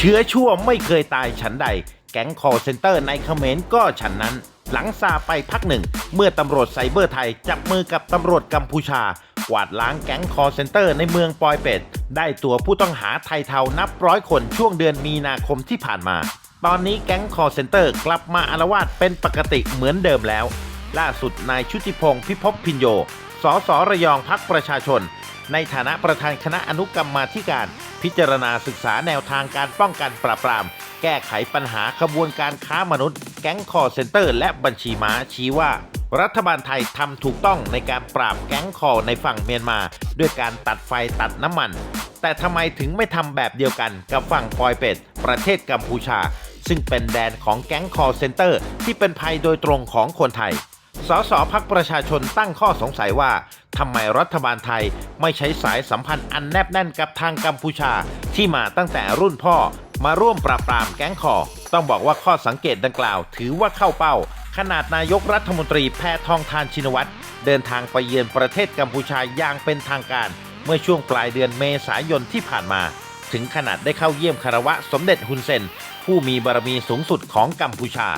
เชื้อชั่วไม่เคยตายฉันใด แก๊งคอเซนเตอร์ในเขมรก็ฉันนั้น หลังซาไปพักหนึ่ง เมื่อตำรวจไซเบอร์ไทยจับมือกับตำรวจกัมพูชากวาดล้างแก๊งคอเซนเตอร์ในเมืองปอยเป็ด ได้ตัวผู้ต้องหาไทยเทานับร้อยคนช่วงเดือนมีนาคมที่ผ่านมา ตอนนี้แก๊งคอเซนเตอร์กลับมาอารวาสเป็นปกติเหมือนเดิมแล้ว ล่าสุดนายชุติพงศ์พิภพพินโย สสระยองพักประชาชน ในฐานะประธานคณะอนุกรรมาธิการ พิจารณาศึกษาแนวทางการป้องกันปราบปราม แก้ไขปัญหาขบวนการค้ามนุษย์ แก๊งคอร์เซนเตอร์ และบัญชีม้าชี้ว่า รัฐบาลไทยทำถูกต้องในการปราบแก๊งคอในฝั่งเมียนมา ด้วยการตัดไฟตัดน้ำมัน แต่ทำไมถึงไม่ทำแบบเดียวกันกับฝั่งปอยเป็ด ประเทศกัมพูชา ซึ่งเป็นแดนของแก๊งคอร์เซนเตอร์ ที่เป็นภัยโดยตรงของคนไทย สสพักประชาชนตั้งข้อสงสัยว่าทำไมรัฐบาลไทยไม่ใช้สายสัมพันธ์อันแนบแน่นกับทางกัมพูชาที่มาตั้งแต่รุ่นพ่อ มาร่วมปราบปรามแก๊งคอต้องบอกว่าข้อสังเกตดังกล่าว ถือว่าเข้าเป้า ขนาดนายกรัฐมนตรีแพทองทานชินวัตรเดินทางไปเยือนประเทศกัมพูชาอย่างเป็นทางการ เมื่อช่วงปลายเดือนเมษายนที่ผ่านมา ถึงขนาดได้เข้าเยี่ยมคารวะสมเด็จฮุนเซน ผู้มีบารมีสูงสุดของกัมพูชา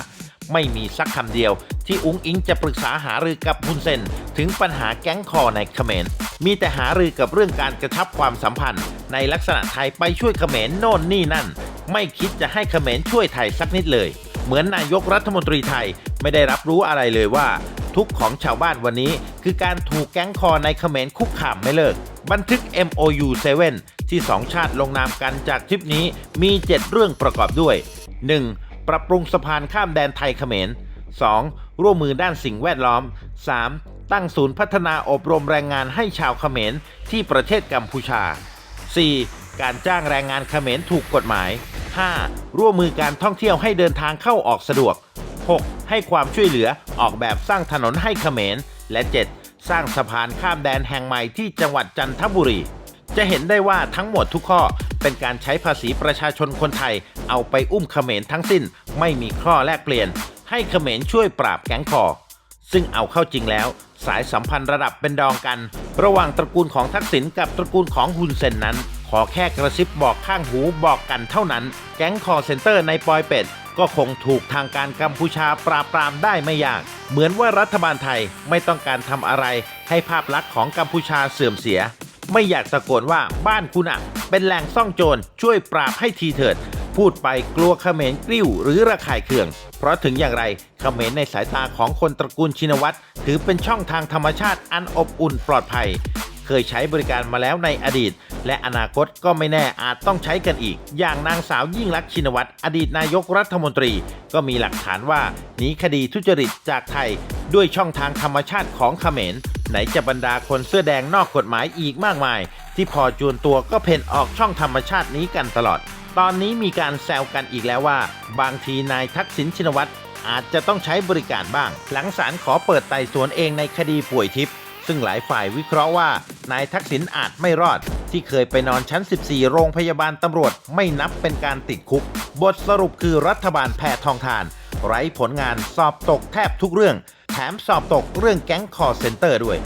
ไม่มีสักคำเดียว ที่อุ้งอิงจะปรึกษาหารือกับฮุนเซน ถึงปัญหาแก๊งคอในเขมรมีแต่หารือกับเรื่องการกระชับความสัมพันธ์ ในลักษณะไทยไปช่วยเขมรโน่นนี่นั่น ไม่คิดจะให้เขมรช่วยไทยสักนิดเลย เหมือนนายกรัฐมนตรีไทยไม่ได้รับรู้อะไรเลยว่า ทุกของชาวบ้านวันนี้ คือการถูกแก๊งคอในเขมรคุกคามไม่เลิก บันทึก MOU 7 ที่สองชาติลงนามกันจากทริปนี้มี 7 เรื่องประกอบด้วย 1. ปรับปรุงสะพานข้ามแดนไทยเขมร 2. ร่วมมือด้านสิ่งแวดล้อม 3. ตั้งศูนย์พัฒนาอบรมแรงงานให้ชาวเขมรที่ประเทศกัมพูชา 4. การจ้างแรงงานเขมรถูกกฎหมาย 5. ร่วมมือการท่องเที่ยวให้เดินทางเข้าออกสะดวก 6. ให้ความช่วยเหลือออกแบบสร้างถนนให้เขมร และ 7. สร้างสะพานข้ามแดนแห่งใหม่ที่จังหวัดจันทบุรี จะเห็นได้ว่าทั้งหมดทุกข้อเป็นการใช้ภาษีประชาชนคนไทย เอาไปอุ้มเขมรทั้งสิ้น ไม่มีข้อแลกเปลี่ยน ให้เขมรช่วยปราบแก๊งคอ ซึ่งเอาเข้าจริงแล้ว สายสัมพันธ์ระดับเป็นดองกัน ระหว่างตระกูลของทักษิณกับตระกูลของฮุนเซนนั้น ขอแค่กระซิบบอกข้างหูบอกกันเท่านั้น แก๊งคอเซ็นเตอร์ในปอยเป็ด ก็คงถูกทางการกัมพูชาปราบปรามได้ไม่ยาก เหมือนว่ารัฐบาลไทยไม่ต้องการทำอะไร ให้ภาพลักษณ์ของกัมพูชาเสื่อมเสีย ไม่อยากตะโกนว่าบ้านคุณอะเป็นแหล่งซ่องโจรช่วยปราบให้ทีเถิด พูดไปกลัวเขมรกลิ้วหรือระคายเคือง เพราะถึงอย่างไรเขมรในสายตาของคนตระกูลชินวัตรถือเป็นช่องทางธรรมชาติอันอบอุ่นปลอดภัย เคยใช้บริการมาแล้วในอดีต และอนาคตก็ไม่แน่อาจต้องใช้กันอีก อย่างนางสาวยิ่งลักษณ์ชินวัตรอดีตนายกรัฐมนตรี ก็มีหลักฐานว่าหนีคดีทุจริตจากไทย ด้วยช่องทางธรรมชาติของเขมรไหนจะบรรดาคนเสื้อแดงนอกกฎหมายอีกมากมาย ที่พอจวนตัวก็เพ่นออกช่องธรรมชาตินี้กันตลอด ตอนนี้มีการแซวกันอีกแล้วว่า บางทีนายทักษิณชินวัตรอาจจะต้องใช้บริการบ้าง หลังศาลขอเปิดไต่สวนเองในคดีป่วยทิพย์ซึ่งหลายฝ่ายวิเคราะห์ว่านายทักษิณอาจไม่รอด ที่เคยไปนอนชั้น 14 โรงพยาบาลตำรวจไม่นับเป็นการติดคุก บทสรุปคือรัฐบาลแพทองทาน ไร้ผลงานสอบตกแทบทุกเรื่อง แถมสอบตกเรื่องแก๊งคอร์เซนเตอร์ด้วย